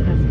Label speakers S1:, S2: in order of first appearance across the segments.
S1: prácticas.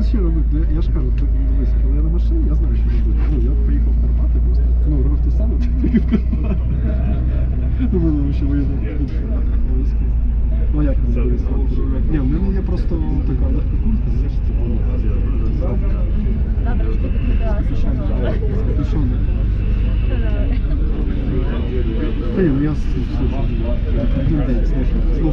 S1: Ще? Ну, Я ж кажу, ти дивись, коли я на машині, я знаю, що робити. Ну, я поїхав в Карпати просто. Ну, робив те саме, тільки в Карпати. Ну, мене ще виїздив обов'язки. Ну, як не виїздив? Ні, в мене є просто така легка куртка, знаєш, це було.
S2: Добре, що ти підбиралася.
S1: Капюшони. Та ні, ну я слухаю. Один день слухаю.